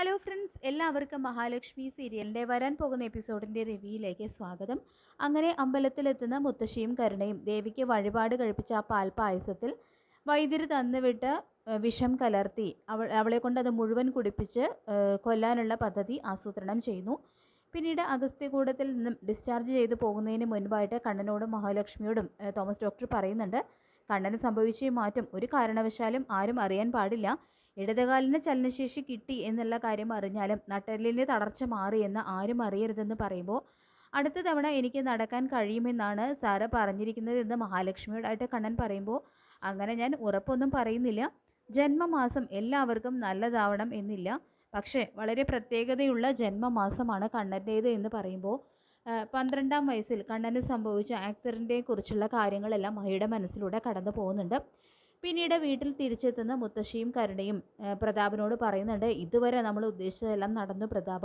Hello friends എല്ലാവർക്കും മഹാലക്ഷ്മി സീരിയലിന്റെ വരാൻ പോകുന്ന എപ്പിസോഡിന്റെ റിവ്യൂയിലേക്ക് സ്വാഗതം. അങ്ങനെ അമ്പലത്തിലെത്തുന്ന മുത്തശ്ശിയും കരുണയും ദേവിക്ക് വഴിപാട് കഴിപ്പിച്ച ആ പാൽ പായസത്തിൽ വൈദ്യര് തന്നുവിട്ട് വിഷം കലർത്തി അവൾ അവളെ കൊണ്ട് അത് മുഴുവൻ കുടിപ്പിച്ച് കൊല്ലാനുള്ള പദ്ധതി ആസൂത്രണം ചെയ്യുന്നു. പിന്നീട് അഗസ്ത്യകൂടത്തിൽ നിന്നും ഡിസ്ചാർജ് ചെയ്തു പോകുന്നതിന് മുൻപായിട്ട് കണ്ണനോടും മഹാലക്ഷ്മിയോടും തോമസ് ഡോക്ടർ പറയുന്നുണ്ട് കണ്ണന് സംഭവിച്ച മാറ്റം ഒരു കാരണവശാലും ആരും അറിയാൻ പാടില്ല. ഇടതുകാലിന് ചലനശേഷി കിട്ടി എന്നുള്ള കാര്യം അറിഞ്ഞാലും നട്ടെല്ലിന്റെ തളർച്ച മാറി എന്ന് ആരും അറിയരുതെന്ന് പറയുമ്പോൾ അടുത്ത തവണ എനിക്ക് നടക്കാൻ കഴിയുമെന്നാണ് സാറ് പറഞ്ഞിരിക്കുന്നത് എന്ന് മഹാലക്ഷ്മിയോടായിട്ട് കണ്ണൻ പറയുമ്പോൾ അങ്ങനെ ഞാൻ ഉറപ്പൊന്നും പറയുന്നില്ല. ജന്മമാസം എല്ലാവർക്കും നല്ലതാവണം എന്നില്ല. പക്ഷേ വളരെ പ്രത്യേകതയുള്ള ജന്മമാസമാണ് കണ്ണന്റേത് എന്ന് പറയുമ്പോൾ പന്ത്രണ്ടാം വയസ്സിൽ കണ്ണന് സംഭവിച്ച ആക്സിഡന്റിനെ കുറിച്ചുള്ള കാര്യങ്ങളെല്ലാം മഹിയുടെ മനസ്സിലൂടെ കടന്നു പോകുന്നുണ്ട് പിന്നീട് വീട്ടിൽ തിരിച്ചെത്തുന്ന മുത്തശ്ശിയും കരുണയും പ്രതാപനോട് പറയുന്നുണ്ട് ഇതുവരെ നമ്മൾ ഉദ്ദേശിച്ചതെല്ലാം നടന്നു പ്രതാപ.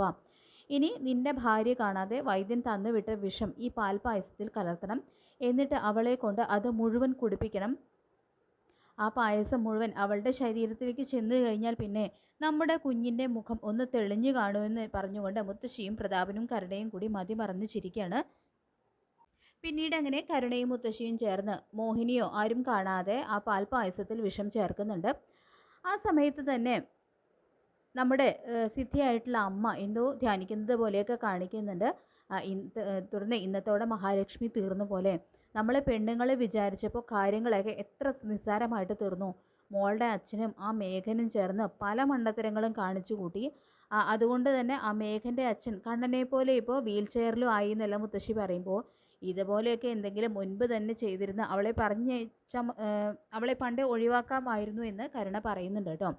ഇനി നിന്റെ ഭാര്യ കാണാതെ വൈദ്യൻ തന്നുവിട്ട വിഷം ഈ പാൽ പായസത്തിൽ കലർത്തണം. എന്നിട്ട് അവളെ കൊണ്ട് അത് മുഴുവൻ കുടിപ്പിക്കണം. ആ പായസം മുഴുവൻ അവളുടെ ശരീരത്തിലേക്ക് ചെന്ന് കഴിഞ്ഞാൽ പിന്നെ നമ്മുടെ കുഞ്ഞിന്റെ മുഖം ഒന്ന് തെളിഞ്ഞു കാണുമെന്ന് പറഞ്ഞുകൊണ്ട് മുത്തശ്ശിയും പ്രതാപനും കരുണയും കൂടി മതി മറന്നു ചിരിക്കുകയാണ്. പിന്നീട് അങ്ങനെ കരുണയും മുത്തശ്ശിയും ചേർന്ന് മോഹിനിയോ ആരും കാണാതെ ആ പാൽ പായസത്തിൽ വിഷം ചേർക്കുന്നുണ്ട്. ആ സമയത്ത് തന്നെ നമ്മുടെ സിദ്ധിയായിട്ടുള്ള അമ്മ എന്തോ ധ്യാനിക്കുന്നത് പോലെയൊക്കെ കാണിക്കുന്നുണ്ട്. തുടർന്ന് ഇന്നത്തോടെ മഹാലക്ഷ്മി തീർന്ന പോലെ. നമ്മളെ പെണ്ണുങ്ങളെ വിചാരിച്ചപ്പോൾ കാര്യങ്ങളൊക്കെ എത്ര നിസ്സാരമായിട്ട് തീർന്നു. മോളുടെ അച്ഛനും ആ മേഘനും ചേർന്ന് പല മണ്ടത്തരങ്ങളും കാണിച്ചു കൂട്ടി. അതുകൊണ്ട് തന്നെ ആ മേഘന്റെ അച്ഛൻ കണ്ണനെ പോലെ ഇപ്പോൾ വീൽ ചെയറിലും ആയി എന്നല്ല മുത്തശ്ശി പറയുമ്പോൾ ഇതുപോലെയൊക്കെ എന്തെങ്കിലും മുൻപ് തന്നെ ചെയ്തിരുന്ന അവളെ പറഞ്ഞയച്ച അവളെ പണ്ട് ഒഴിവാക്കാമായിരുന്നു എന്ന് കരുണ പറയുന്നുണ്ട് കേട്ടോ.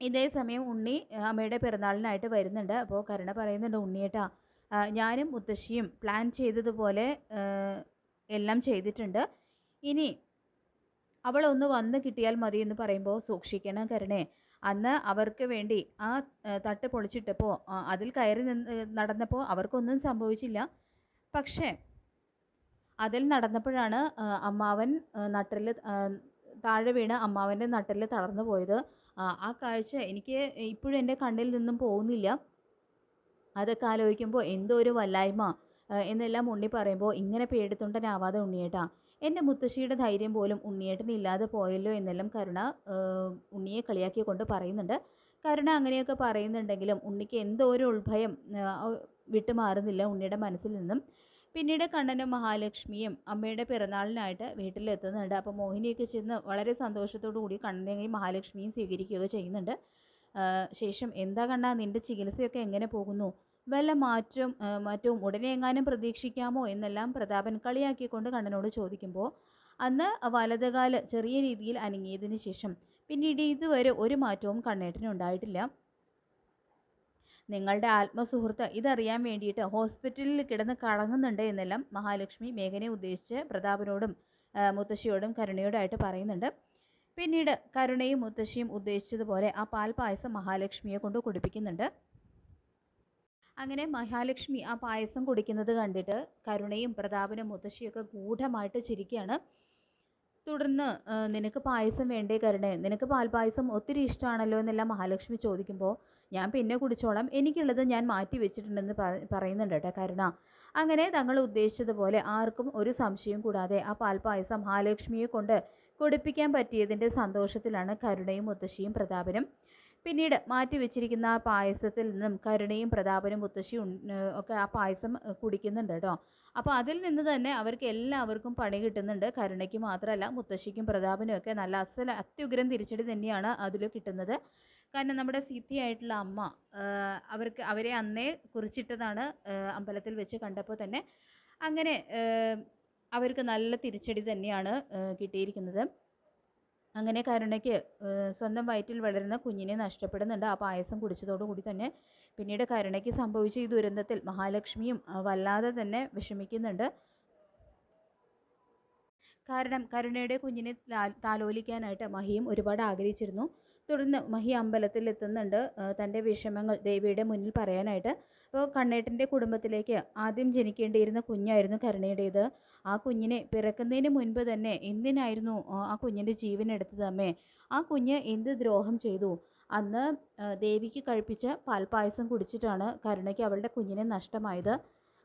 ഇതേ സമയം ഉണ്ണി അമ്മയുടെ പിറന്നാളിനായിട്ട് വരുന്നുണ്ട്. അപ്പോൾ കരുണ പറയുന്നുണ്ട് ഉണ്ണിയേട്ടാ ഞാനും മുത്തശ്ശിയും പ്ലാൻ ചെയ്തതുപോലെ എല്ലാം ചെയ്തിട്ടുണ്ട്. ഇനി അവളൊന്ന് വന്ന് കിട്ടിയാൽ മതി എന്ന് പറയുമ്പോൾ സൂക്ഷിക്കണം കരുണേ. അന്ന് അവർക്ക് വേണ്ടി ആ തട്ട് പൊളിച്ചിട്ടപ്പോൾ അതിൽ കയറി നടന്നപ്പോൾ അവർക്കൊന്നും സംഭവിച്ചില്ല. പക്ഷേ അതിൽ നടന്നപ്പോഴാണ് അമ്മാവൻ നട്ടിൽ താഴെ വീണ് അമ്മാവന്റെ നട്ടിൽ തളർന്നു പോയത്. ആ, കാഴ്ച എനിക്ക് ഇപ്പോഴും എന്റെ കണ്ണിൽ നിന്നും പോകുന്നില്ല. അതൊക്കെ ആലോചിക്കുമ്പോൾ എന്തോ ഒരു വല്ലായ്മ എന്നെല്ലാം ഉണ്ണി പറയുമ്പോൾ ഇങ്ങനെ പേടിത്തൊണ്ടനാവാതെ ഉണ്ണിയേട്ടാ. എന്റെ മുത്തശ്ശിയുടെ ധൈര്യം പോലും ഉണ്ണിയേട്ടന് ഇല്ലാതെ പോയല്ലോ എന്നെല്ലാം കരുണ ഉണ്ണിയെ കളിയാക്കിക്കൊണ്ട് പറയുന്നുണ്ട്. കരുണ അങ്ങനെയൊക്കെ പറയുന്നുണ്ടെങ്കിലും ഉണ്ണിക്ക് എന്തോ ഒരു ഉൾഭയം വിട്ടുമാറുന്നില്ല ഉണ്ണിയുടെ മനസ്സിൽ നിന്നും. പിന്നീട് കണ്ണനും മഹാലക്ഷ്മിയും അമ്മയുടെ പിറന്നാളിനായിട്ട് വീട്ടിലെത്തുന്നുണ്ട്. അപ്പോൾ മോഹിനിയൊക്കെ ചെന്ന് വളരെ സന്തോഷത്തോടു കൂടി കണ്ണനെയും മഹാലക്ഷ്മിയും സ്വീകരിക്കുകയൊക്കെ ചെയ്യുന്നുണ്ട്. ശേഷം എന്താ കണ്ണാ നിന്റെ ചികിത്സയൊക്കെ എങ്ങനെ പോകുന്നു? വല്ല മറ്റും മാറ്റവും ഉടനെ എങ്ങാനും പ്രതീക്ഷിക്കാമോ എന്നെല്ലാം പ്രതാപൻ കളിയാക്കിക്കൊണ്ട് കണ്ണനോട് ചോദിക്കുമ്പോൾ അന്ന് വലതുകാൽ ചെറിയ രീതിയിൽ അനങ്ങിയതിന് ശേഷം പിന്നീട് ഇതുവരെ ഒരു മാറ്റവും കണ്ണേട്ടന് ഉണ്ടായിട്ടില്ല. നിങ്ങളുടെ ആത്മസുഹൃത്ത് ഇതറിയാൻ വേണ്ടിയിട്ട് ഹോസ്പിറ്റലിൽ കിടന്ന് കടങ്ങുന്നുണ്ട് എന്നെല്ലാം മഹാലക്ഷ്മി മേഘനെ ഉദ്ദേശിച്ച് പ്രതാപനോടും മുത്തശ്ശിയോടും കരുണയോടായിട്ട് പറയുന്നുണ്ട്. പിന്നീട് കരുണയും മുത്തശ്ശിയും ഉദ്ദേശിച്ചതുപോലെ ആ പാൽ പായസം മഹാലക്ഷ്മിയെ കൊണ്ട് കുടിപ്പിക്കുന്നുണ്ട്. അങ്ങനെ മഹാലക്ഷ്മി ആ പായസം കുടിക്കുന്നത് കണ്ടിട്ട് കരുണയും പ്രതാപനും മുത്തശ്ശിയൊക്കെ ഗൂഢമായിട്ട് ചിരിക്കുകയാണ്. തുടർന്ന് നിനക്ക് പായസം വേണ്ടേ കരുണേ? നിനക്ക് പാൽപായസം ഒത്തിരി ഇഷ്ടമാണല്ലോ എന്നെല്ലാം മഹാലക്ഷ്മി ചോദിക്കുമ്പോൾ ഞാൻ പിന്നെ കുടിച്ചോളാം. എനിക്കുള്ളത് ഞാൻ മാറ്റി വെച്ചിട്ടുണ്ടെന്ന് പറയുന്നുണ്ട് കേട്ടോ കരുണ. അങ്ങനെ തങ്ങൾ ഉദ്ദേശിച്ചതുപോലെ ആർക്കും ഒരു സംശയം കൂടാതെ ആ പാൽപായസം മഹാലക്ഷ്മിയെ കൊണ്ട് കുടിപ്പിക്കാൻ പറ്റിയതിന്റെ സന്തോഷത്തിലാണ് കരുണയും മുത്തശ്ശിയും പ്രതാപനും പിന്നീട് മാറ്റി വെച്ചിരിക്കുന്ന ആ പായസത്തിൽ നിന്നും കരുണയും പ്രതാപനും മുത്തശ്ശിയും ഒക്കെ ആ പായസം കുടിക്കുന്നുണ്ട് കേട്ടോ. അപ്പോൾ അതിൽ നിന്ന് തന്നെ അവർക്ക് എല്ലാവർക്കും പണി കിട്ടുന്നുണ്ട്. കരുണയ്ക്ക് മാത്രമല്ല മുത്തശ്ശിക്കും പ്രതാപനും ഒക്കെ നല്ല അസല അത്യുഗ്രം തിരിച്ചടി തന്നെയാണ് അതിൽ കിട്ടുന്നത്. കാരണം നമ്മുടെ സിദ്ധിയായിട്ടുള്ള അമ്മ അവർക്ക് അവരെ അന്നേ കുറിച്ചിട്ടതാണ് അമ്പലത്തിൽ വെച്ച് കണ്ടപ്പോൾ തന്നെ അങ്ങനെ അവർക്ക് നല്ല തിരിച്ചടി തന്നെയാണ് കിട്ടിയിരിക്കുന്നത്. അങ്ങനെ കരുണയ്ക്ക് സ്വന്തം വയറ്റിൽ വളരുന്ന കുഞ്ഞിനെ നഷ്ടപ്പെടുന്നുണ്ട്. ആ പായസം കുടിച്ചതോടുകൂടി തന്നെ പിന്നീട് കരുണയ്ക്ക് സംഭവിച്ച ഈ ദുരന്തത്തിൽ മഹാലക്ഷ്മിയും വല്ലാതെ തന്നെ വിഷമിക്കുന്നുണ്ട്. കാരണം കരുണയുടെ കുഞ്ഞിനെ താലോലിക്കാനായിട്ട് മഹിയും ഒരുപാട് ആഗ്രഹിച്ചിരുന്നു. തുടർന്ന് മഹി അമ്പലത്തിൽ എത്തുന്നുണ്ട് തന്റെ വിഷമങ്ങൾ ദേവിയുടെ മുന്നിൽ പറയാനായിട്ട്. അപ്പോൾ കണ്ണേട്ടന്റെ കുടുംബത്തിലേക്ക് ആദ്യം ജനിക്കേണ്ടിയിരുന്ന കുഞ്ഞായിരുന്നു കരുണയുടേത്. ആ കുഞ്ഞിനെ പിറക്കുന്നതിന് മുൻപ് തന്നെ എന്തിനായിരുന്നു ആ കുഞ്ഞിന്റെ ജീവൻ എടുത്തത് അമ്മേ? ആ കുഞ്ഞ് എന്ത് ദ്രോഹം ചെയ്തു? അന്ന് ദേവിക്ക് കഴിപ്പിച്ച പാൽപ്പായസം കുടിച്ചിട്ടാണ് കരുണയ്ക്ക് അവളുടെ കുഞ്ഞിനെ നഷ്ടമായത്.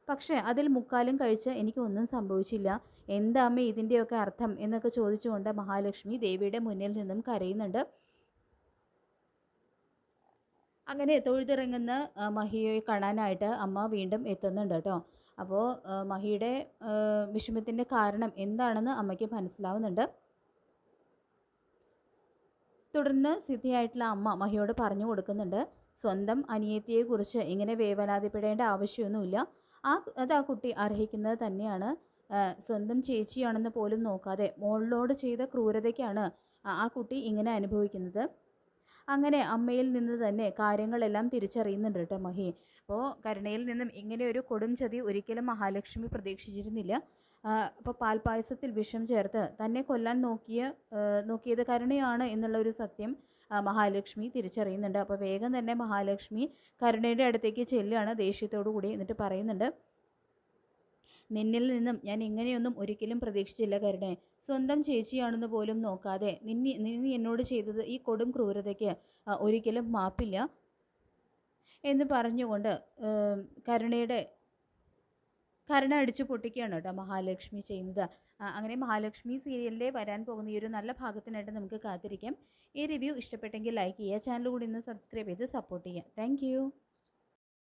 പക്ഷേ അതിൽ മുക്കാലും കഴിച്ച് എനിക്കൊന്നും സംഭവിച്ചില്ല. എന്താ ഇതിന്റെയൊക്കെ അർത്ഥം എന്നൊക്കെ ചോദിച്ചുകൊണ്ട് മഹാലക്ഷ്മി ദേവിയുടെ മുന്നിൽ നിന്നും കരയുന്നുണ്ട്. അങ്ങനെ തൊഴുതിറങ്ങുന്ന മഹിയെ കാണാനായിട്ട് അമ്മ വീണ്ടും എത്തുന്നുണ്ട് കേട്ടോ. അപ്പോൾ മഹിയുടെ വിഷമത്തിന്റെ കാരണം എന്താണെന്ന് അമ്മയ്ക്ക് മനസ്സിലാവുന്നുണ്ട്. തുടർന്ന് സിദ്ധിയായിട്ടുള്ള അമ്മ മഹിയോട് പറഞ്ഞു കൊടുക്കുന്നുണ്ട് സ്വന്തം അനിയത്തിയെക്കുറിച്ച് ഇങ്ങനെ വേവലാതിപ്പെടേണ്ട ആവശ്യമൊന്നുമില്ല. ആ അത് ആ കുട്ടി അർഹിക്കുന്നത് തന്നെയാണ്. സ്വന്തം ചേച്ചിയാണെന്ന് പോലും നോക്കാതെ മോളിലോട് ചെയ്ത ക്രൂരതയ്ക്കാണ് ആ- കുട്ടി ഇങ്ങനെ അനുഭവിക്കുന്നത്. അങ്ങനെ അമ്മയിൽ നിന്ന് തന്നെ കാര്യങ്ങളെല്ലാം തിരിച്ചറിയുന്നുണ്ട് കേട്ടോ മഹി. അപ്പോൾ കരുണയിൽ നിന്നും ഇങ്ങനെ ഒരു കൊടും ചതി ഒരിക്കലും മഹാലക്ഷ്മി പ്രതീക്ഷിച്ചിരുന്നില്ല. അപ്പോൾ പാൽപ്പായസത്തിൽ വിഷം ചേർത്ത് തന്നെ കൊല്ലാൻ നോക്കിയ നോക്കിയത് കരുണയാണ് എന്നുള്ള ഒരു സത്യം മഹാലക്ഷ്മി തിരിച്ചറിയുന്നുണ്ട്. അപ്പോൾ വേഗം തന്നെ മഹാലക്ഷ്മി കരുണയുടെ അടുത്തേക്ക് ചെല്ലുകയാണ് ദേഷ്യത്തോടു കൂടി എന്നിട്ട് പറയുന്നുണ്ട്. നിന്നിൽ നിന്നും ഞാൻ ഇങ്ങനെയൊന്നും ഒരിക്കലും പ്രതീക്ഷിച്ചില്ല കരുണേ. സ്വന്തം ചേച്ചിയാണെന്ന് പോലും നോക്കാതെ നിന്നി നിന്നി എന്നോട് ചെയ്തത് ഈ കൊടും ക്രൂരതയ്ക്ക് ഒരിക്കലും മാപ്പില്ല എന്ന് പറഞ്ഞുകൊണ്ട് കരുണയുടെ കരുണ അടിച്ചു പൊട്ടിക്കുകയാണ് കേട്ടോ മഹാലക്ഷ്മി ചെയ്യുന്നത്. അങ്ങനെ മഹാലക്ഷ്മി സീരിയലിലെ വരാൻ പോകുന്ന ഈ ഒരു നല്ല ഭാഗത്തിനായിട്ട് നമുക്ക് കാത്തിരിക്കാം. ഈ റിവ്യൂ ഇഷ്ടപ്പെട്ടെങ്കിൽ ലൈക്ക് ചെയ്യുക ചാനൽ കൂടി ഇന്ന് സബ്സ്ക്രൈബ് ചെയ്ത് സപ്പോർട്ട് ചെയ്യുക. താങ്ക്